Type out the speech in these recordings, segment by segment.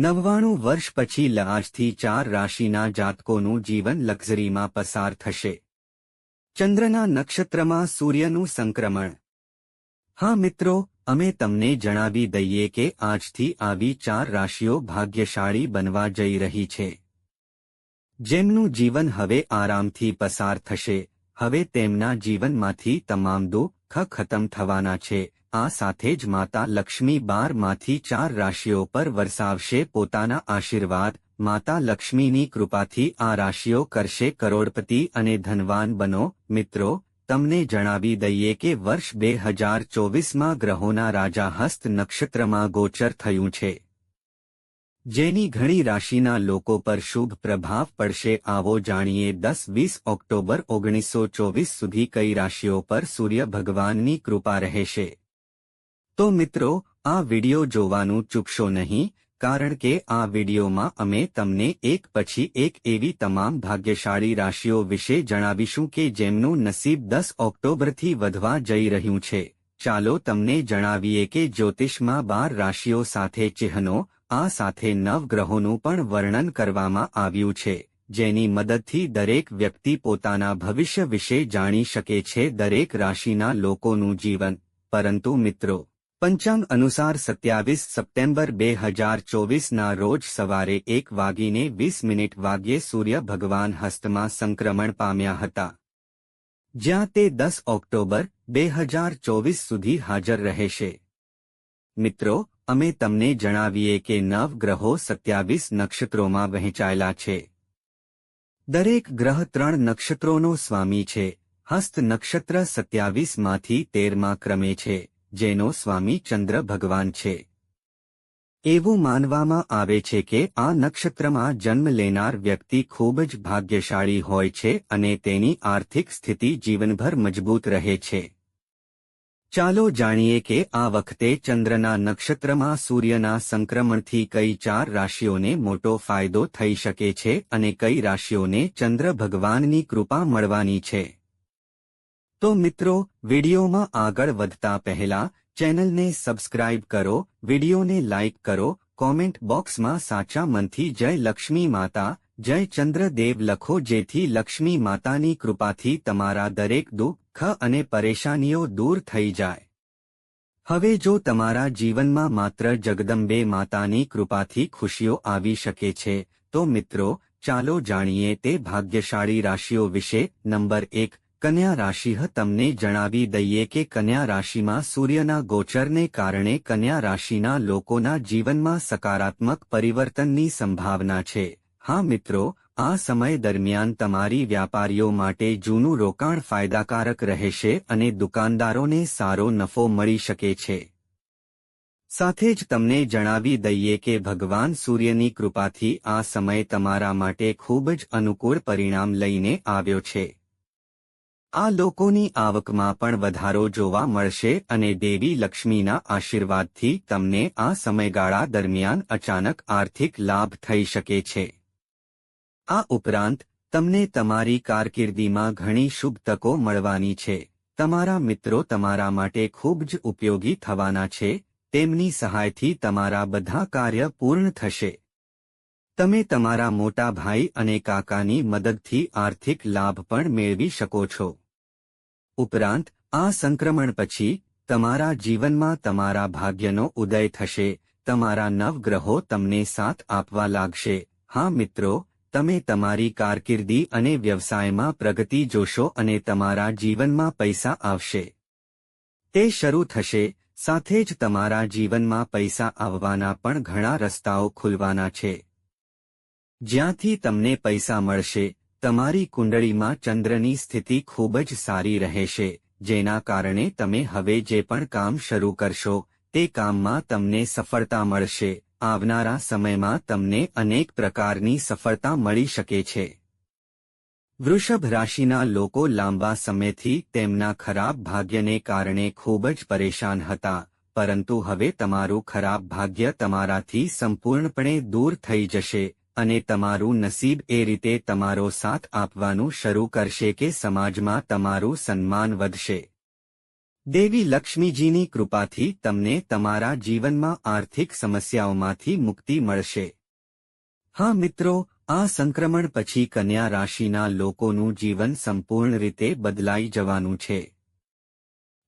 નવ્વાણું વર્ષ પછી લાજથી ચાર રાશિના જાતકોનું જીવન લક્ઝરીમાં પસાર થશે. ચંદ્રના નક્ષત્રમાં સૂર્યનું સંક્રમણ. હા મિત્રો, અમે તમને જણાવી દઈએ કે આજથી આવી ચાર રાશિઓ ભાગ્યશાળી બનવા જઈ રહી છે. જેમનું જીવન હવે આરામથી પસાર થશે, હવે તેમના જીવનમાંથી તમામ દુઃખ ખતમ થવાના છે. આ સાથે જ માતા લક્ષ્મી બારમાંથી ચાર રાશિઓ પર વરસાવશે પોતાના આશીર્વાદ, માતા લક્ષ્મીની કૃપાથી આ રાશિઓ કરશે કરોડપતિ અને ધનવાન બનો. મિત્રો, તમને જણાવી દઈએ કે વર્ષ બે હજાર ચોવીસમાં ગ્રહોના રાજા હસ્ત નક્ષત્રમાં ગોચર થયું છે. જેની ઘણી રાશિના લોકો પર શુભ પ્રભાવ પડશે. આવો જાણીએ દસ વીસ ઓક્ટોબર ઓગણીસો ચોવીસ સુધી કઈ રાશિઓ પર સૂર્ય ભગવાનની કૃપા રહેશે. તો મિત્રો, આ વિડિયો જોવાનું ચૂકશો નહીં, કારણ કે આ વિડિયોમાં અમે તમને એક પછી એક એવી તમામ ભાગ્યશાળી રાશિઓ વિશે જણાવીશું કે જેમનું નસીબ દસ ઓક્ટોબરથી વધવા જઈ રહ્યું છે. ચાલો તમને જણાવીએ કે જ્યોતિષમાં બાર રાશિઓ સાથે ચિહ્નો, આ સાથે નવગ્રહોનું પણ વર્ણન કરવામાં આવ્યું છે. જેની મદદથી દરેક વ્યક્તિ પોતાના ભવિષ્ય વિશે જાણી શકે છે દરેક રાશિના લોકોનું જીવન. પરંતુ મિત્રો પંચાંગ અનુસાર સત્યાવીસ સપ્ટેમ્બર બે હજાર ચોવીસના રોજ સવારે એક વાગીને વીસ મિનિટ વાગ્યે સૂર્ય ભગવાન હસ્તમાં સંક્રમણ પામ્યા હતા. જ્યાં તે દસ ઓક્ટોબર બે હજાર ચોવીસ સુધી હાજર રહેશે. મિત્રો, અમે તમને જણાવીએ કે નવ ગ્રહો સત્યાવીસ નક્ષત્રોમાં વહેંચાયેલા છે. દરેક ગ્રહ ત્રણ નક્ષત્રોનો સ્વામી છે. હસ્ત નક્ષત્ર સત્યાવીસમાંથી તેરમાં ક્રમે છે. જેનો સ્વામી ચંદ્ર ભગવાન છે. એવું માનવામાં આવે છે કે આ નક્ષત્રમાં જન્મ લેનાર વ્યક્તિ ખૂબ જ ભાગ્યશાળી હોય છે અને તેની આર્થિક સ્થિતિ જીવનભર મજબૂત રહે છે. ચાલો જાણીએ કે આ વખતે ચંદ્રના નક્ષત્રમાં સૂર્યના સંક્રમણથી કઈ ચાર રાશિઓને મોટો ફાયદો થઈ શકે છે અને કઈ રાશિઓને ચંદ્ર ભગવાનની કૃપા મળવાની છે. તો મિત્રો, વિડીયોમાં આગળ વધતા પહેલા ચેનલને સબસ્ક્રાઇબ કરો, વિડીયોને લાઇક કરો, કોમેન્ટ બોક્સમાં સાચા મનથી જય લક્ષ્મી માતા, જય ચંદ્રદેવ લખો જેથી લક્ષ્મી માતાની કૃપાથી તમારા દરેક દુઃખ અને પરેશાનીઓ દૂર થઈ જાય. હવે જો તમારા જીવનમાં માત્ર જગદંબે માતાની કૃપાથી ખુશીઓ આવી શકે છે, તો મિત્રો, ચાલો જાણીએ તે ભાગ્યશાળી રાશિઓ વિશે. નંબર એક કન્યા રાશિ તમને જણાવી દઈએ કે કન્યા રાશિમાં સૂર્યના ગોચરને કારણે કન્યા રાશિના લોકોના જીવનમાં સકારાત્મક પરિવર્તનની સંભાવના છે. હા મિત્રો, આ સમય દરમિયાન તમારી વ્યાપારીઓ માટે જૂનું રોકાણ ફાયદાકારક રહેશે અને દુકાનદારોને સારો નફો મળી શકે છે. સાથે જ તમને જણાવી દઈએ કે ભગવાન સૂર્યની કૃપાથી આ સમય તમારા માટે ખૂબ જ અનુકૂળ પરિણામ લઈને આવ્યો છે. આ લોકોની આવકમાં પણ વધારો જોવા મળશે અને દેવી લક્ષ્મીના આશીર્વાદથી તમને આ સમયગાળા દરમિયાન અચાનક આર્થિક લાભ થઈ શકે છે. આ ઉપરાંત, તમને તમારી કારકિર્દીમાં ઘણી શુભ તકો મળવાની છે. તમારા મિત્રો તમારા માટે ખૂબ જ ઉપયોગી થવાના છે. તેમની સહાયથી તમારા બધા કાર્ય પૂર્ણ થશે. તમે તમારા મોટા ભાઈ અને કાકાની મદદથી આર્થિક લાભ પણ મેળવી શકો છો. ઉપરાંત, આ સંક્રમણ પછી, તમારા જીવનમાં તમારા ભાગ્યનો ઉદય થશે, તમારા નવગ્રહો તમને સાથ આપવા લાગશે. હા મિત્રો, તમે તમારી કારકિર્દી અને વ્યવસાયમાં પ્રગતિ જોશો અને તમારા જીવનમાં પૈસા આવશે. તે શરૂ થશે, સાથે જ તમારા જીવનમાં પૈસા આવવાના પણ ઘણા રસ્તાઓ ખુલવાના છે. જ્યાંથી તમને પૈસા મળશે, તમારી કુંડળીમાં ચંદ્રની સ્થિતિ ખૂબ જ સારી રહેશે, જેના કારણે તમે હવે જે પણ કામ શરૂ કરશો, તે કામમાં તમને સફળતા મળશે, આવનારા સમયમાં તમને અનેક પ્રકારની સફળતા મળી શકે છે. વૃષભ રાશિના લોકો લાંબા સમયથી તેમના ખરાબ ભાગ્યને કારણે ખૂબ જ પરેશાન હતા, પરંતુ હવે તમારું ખરાબ ભાગ્ય તમારાથી સંપૂર્ણપણે દૂર થઈ જશે અને તમારું નસીબ એ રીતે તમારો સાથ આપવાનું શરૂ કરશે કે સમાજમાં તમારું સન્માન વધશે. દેવી લક્ષ્મીજીની કૃપાથી તમને તમારા જીવનમાં આર્થિક સમસ્યાઓમાંથી મુક્તિ મળશે. હા મિત્રો, આ સંક્રમણ પછી કન્યા રાશિના લોકોનું જીવન સંપૂર્ણ રીતે બદલાઈ જવાનું છે.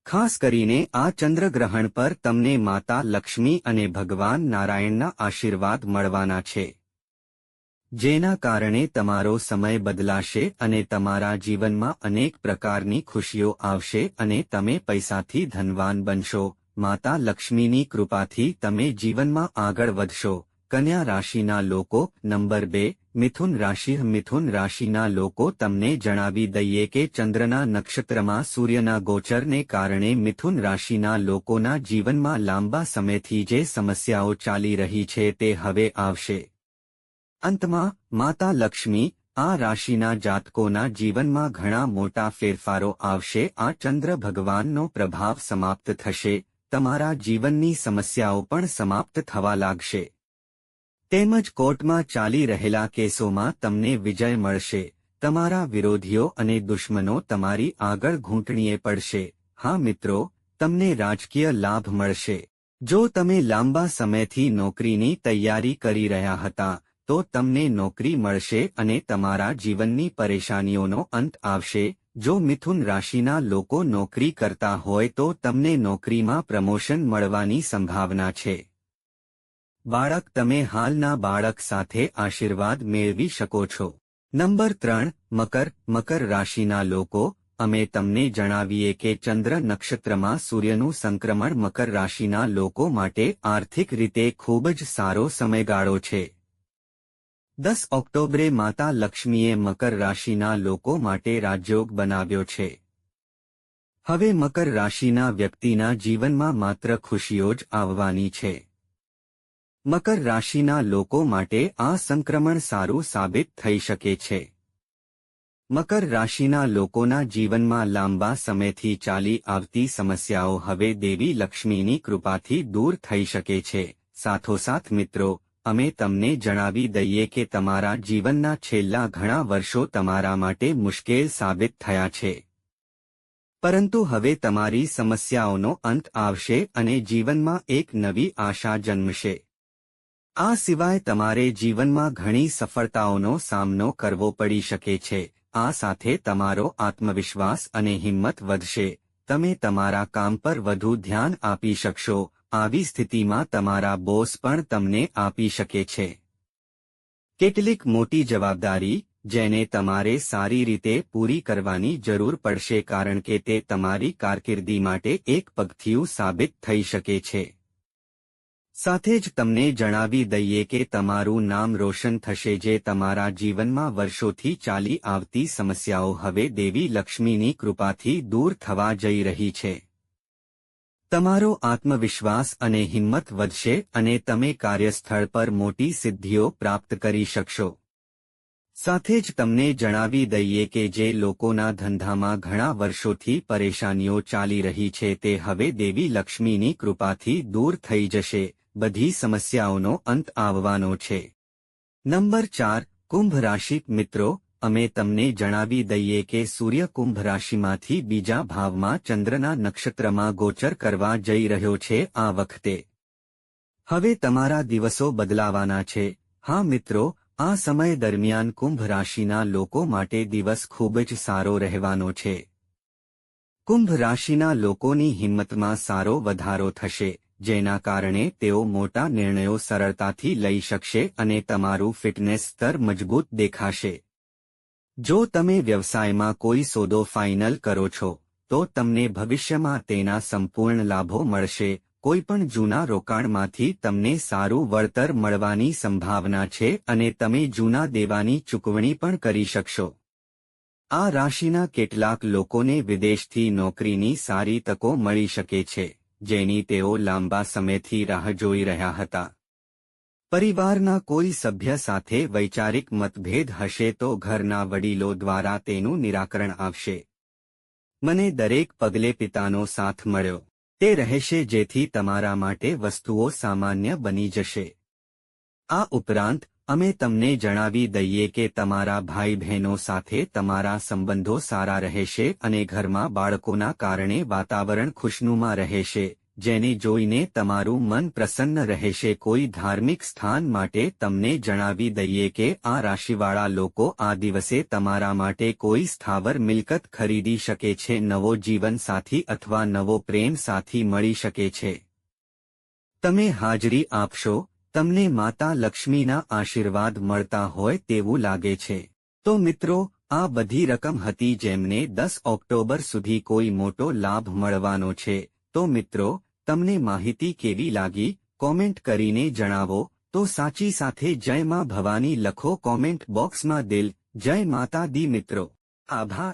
ખાસ કરીને આ ચંદ્રગ્રહણ પર તમને માતા લક્ષ્મી અને ભગવાન નારાયણના આશીર્વાદ મળવાના છે. જેના કારણે તમારો સમય બદલાશે અને તમારા જીવનમાં અનેક પ્રકારની ખુશીઓ આવશે અને તમે પૈસાથી ધનવાન બનશો. માતા લક્ષ્મીની કૃપાથી તમે જીવનમાં આગળ વધશો. કન્યા રાશિના લોકો, નંબર બે, મિથુન રાશિ, મિથુન રાશિના લોકો તમને જણાવી દઈએ કે ચંદ્રના નક્ષત્રમાં સૂર્યના ગોચરને કારણે મિથુન રાશિના લોકોના જીવનમાં લાંબા સમયથી જે સમસ્યાઓ ચાલી રહી છે તે હવે આવશે. અંતમાં, માતા લક્ષ્મી, આ રાશિના જાતકોના જીવનમાં ઘણા મોટા ફેરફારો આવશે. આ ચંદ્ર ભગવાનનો પ્રભાવ સમાપ્ત થશે. તમારા જીવનની સમસ્યાઓ પણ સમાપ્ત થવા લાગશે. તેમજ કોર્ટમાં ચાલી રહેલા કેસોમાં તમને વિજય મળશે. તમારા વિરોધીઓ અને દુશ્મનો તમારી આગળ ઘૂંટણીએ પડશે. હા મિત્રો, તમને રાજકીય લાભ મળશે. જો તમે લાંબા સમયથી નોકરીની તૈયારી કરી રહ્યા હતા તો તમને નોકરી મળશે અને તમારા જીવનની પરેશાનીઓનો અંત આવશે. જો મિથુન રાશિના લોકો નોકરી કરતા હોય તો તમને નોકરીમાં પ્રમોશન મળવાની સંભાવના છે. બાળક, તમે હાલના બાળક સાથે આશીર્વાદ મેળવી શકો છો. નંબર ત્રણ, મકર મકર રાશિના લોકો, અમે તમને જણાવીએ કે ચંદ્ર નક્ષત્રમાં સૂર્યનું સંક્રમણ મકર રાશિના લોકો માટે આર્થિક રીતે ખૂબ જ સારો સમયગાળો છે. દસ ઓક્ટોબરે માતા લક્ષ્મીએ મકર રાશિના લોકો માટે રાજયોગ બનાવ્યો છે. હવે મકર રાશિના વ્યક્તિના જીવનમાં માત્ર ખુશીઓ જ આવવાની છે. મકર રાશિના લોકો માટે આ સંક્રમણ સારું સાબિત થઈ શકે છે. મકર રાશિના લોકોના જીવનમાં લાંબા સમયથી ચાલી આવતી સમસ્યાઓ હવે દેવી લક્ષ્મીની કૃપાથી દૂર થઈ શકે છે. સાથોસાથ મિત્રો અમે તમને જણાવી દઈએ કે તમારા જીવનના છેલ્લા ઘણા વર્ષો તમારા માટે મુશ્કેલ સાબિત થયા છે. પરંતુ હવે તમારી સમસ્યાઓનો અંત આવશે અને જીવનમાં એક નવી આશા જન્મશે. આ સિવાય તમારે જીવનમાં ઘણી સફળતાઓનો સામનો કરવો પડી શકે છે. આ સાથે તમારો આત્મવિશ્વાસ અને હિંમત વધશે. તમે તમારા કામ પર વધુ ધ્યાન આપી શકશો. આવી સ્થિતિમાં તમારા બોસ પણ તમને આપી શકે છે. કેટલીક મોટી જવાબદારી, જેને તમારે સારી રીતે પૂરી કરવાની જરૂર પડશે કારણ કે તે તમારી કારકિર્દી માટે એક પગથિયું સાબિત થઈ શકે છે. સાથે જ તમને જણાવી દઈએ કે તમારું નામ રોશન થશે જે તમારા જીવનમાં વર્ષોથી ચાલી આવતી સમસ્યાઓ હવે દેવી લક્ષ્મીની કૃપાથી દૂર થવા જઈ રહી છે. તમારો આત્મવિશ્વાસ અને હિંમત વધશે અને તમે કાર્યસ્થળ પર મોટી સિદ્ધિઓ પ્રાપ્ત કરી શકશો. સાથે જ તમને જણાવી દઈએ કે જે લોકોના ધંધામાં ઘણા વર્ષોથી પરેશાનીઓ ચાલી રહી છે તે હવે દેવી લક્ષ્મીની કૃપાથી દૂર થઈ જશે, બધી સમસ્યાઓનો અંત આવવાનો છે. નંબર ચાર, કુંભ રાશિ મિત્રો અમે તમને જણાવી દઈએ કે સૂર્ય કુંભ રાશિમાંથી બીજા ભાવમાં ચંદ્રના નક્ષત્રમાં ગોચર કરવા જઈ રહ્યો છે આ વખતે. હવે તમારા દિવસો બદલાવાના છે. હા મિત્રો, આ સમય દરમિયાન કુંભ રાશિના લોકો માટે દિવસ ખૂબ જ સારો રહેવાનો છે. કુંભ રાશિના લોકોની હિંમતમાં સારો વધારો થશે, જેના કારણે તેઓ મોટા નિર્ણયો સરળતાથી લઈ શકશે અને તમારું ફિટનેસ સ્તર મજબૂત દેખાશે. જો તમે વ્યવસાયમાં કોઈ સોદો ફાઇનલ કરો છો, તો તમને ભવિષ્યમાં તેના સંપૂર્ણ લાભો મળશે. કોઈપણ જૂના રોકાણમાંથી તમને સારું વળતર મળવાની સંભાવના છે અને તમે જૂના દેવાની ચૂકવણી પણ કરી શકશો. આ રાશિના કેટલાક લોકોને વિદેશથી નોકરીની સારી તકો મળી શકે છે, જેની તેઓ લાંબા સમયથી રાહ જોઈ રહ્યા હતા. પરિવારના કોઈ સભ્ય સાથે વૈચારિક મતભેદ હશે તો ઘરના વડીલો દ્વારા તેનું નિરાકરણ આવશે. મને દરેક પગલે પિતાનો સાથ મળ્યો. તે રહેશે જેથી તમારા માટે વસ્તુઓ સામાન્ય બની જશે. આ ઉપરાંત, અમે તમને જણાવી દઈએ કે તમારા ભાઈ બહેનો સાથે તમારા સંબંધો સારા રહેશે અને ઘરમાં બાળકોના કારણે વાતાવરણ ખુશનુમા રહેશે. જેને જોઈને તમારું મન પ્રસન્ન રહેશે. કોઈ ધાર્મિક સ્થાન માટે તમને જણાવી દઈએ કે આ રાશિવાળા લોકો આ દિવસે તમારા માટે કોઈ સ્થાવર મિલકત ખરીદી શકે છે, નવો જીવન સાથી અથવા નવો પ્રેમ સાથી મળી શકે છે. તમે હાજરી આપશો, તમને માતા લક્ષ્મીના આશીર્વાદ મળતા હોય તેવું લાગે છે. તો મિત્રો, આ બધી રકમ હતી જેમને દસ ઓક્ટોબર સુધી કોઈ મોટો લાભ મળવાનો છે. તો મિત્રો તમને માહિતી કેવી લાગી, કોમેન્ટ કરીને જણાવો, તો સાચી સાથે જય માં ભવાની લખો કોમેન્ટ બોક્સમાં દિલ, જય માતા દી મિત્રો. આભાર.